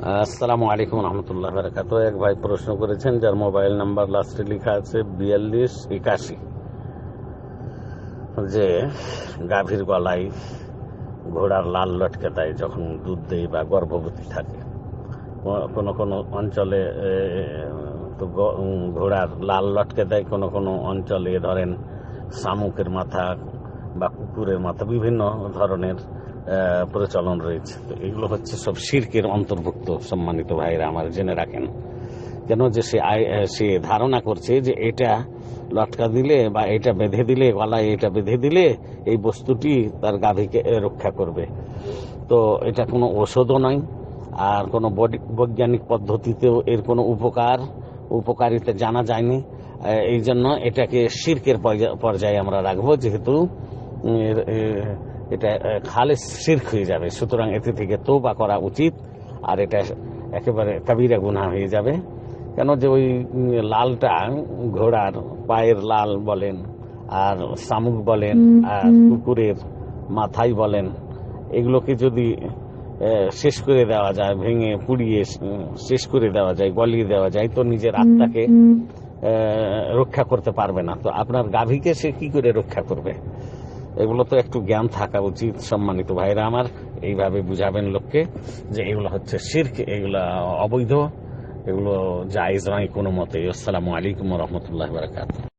আসসালামু আলাইকুম রহমতুল্লাহ বারাকাত। এক ভাই প্রশ্ন করেছেন, যার মোবাইল নাম্বার লাস্টে লেখা আছে বিয়াল্লিশ একাশি। যে গাভীর গলায় ঘোড়ার লাল লটকে দেয় যখন দুধ দেয় বা গর্ভবতী থাকে। কোনো কোনো অঞ্চলে তো ঘোড়ার লাল লটকে দেয়, কোনো কোনো অঞ্চলে ধরেন শামুকের মাথা বা কুকুরের মাথা, বিভিন্ন ধরনের প্রচলন রয়েছে। তো এগুলো হচ্ছে সব শির্কের অন্তর্ভুক্ত, সম্মানিত ভাইরা আমার জেনে রাখেন। কেন যে সে সে ধারণা করছে যে এটা লটকা দিলে বা এটা বেঁধে দিলে, গলায় এটা বেঁধে দিলে এই বস্তুটি তার গাভীকে রক্ষা করবে। তো এটা কোনো ওষুধও নয়, আর কোনো বৈজ্ঞানিক পদ্ধতিতেও এর কোনো উপকার, উপকারিতা জানা যায়নি। এই জন্য এটাকে শির্কের পর্যায়ে আমরা রাখব, যেহেতু এর- এটা খালে শির্ক হয়ে যাবে। সুতরাং এতে থেকে তোবা করা উচিত আর এটা একেবারে কাবিরা গুনাহ হয়ে যাবে। কেন যে ওই লালটা ঘোড়ার পায়ের লাল বলেন আর শামুক বলেন আর কুকুরের মাথায় বলেন এগুলোকে যদি শেষ করে দেওয়া যায় ভেঙে পুড়িয়ে শেষ করে দেওয়া যায় গলিয়ে দেওয়া যায় তো নিজের আত্মাকে রক্ষা করতে পারবে না। তো আপনার গাভীকে সে কি করে রক্ষা করবে? এগুলো তো একটু জ্ঞান থাকা উচিত সম্মানিত ভাইরা আমার। এইভাবে বুঝাবেন লোককে যে এগুলো হচ্ছে শির্ক, এগুলো অবৈধ, এগুলো জায়জ নয় কোনো মতে আসসালামু আলাইকুম রহমতুল্লাহ বারকাত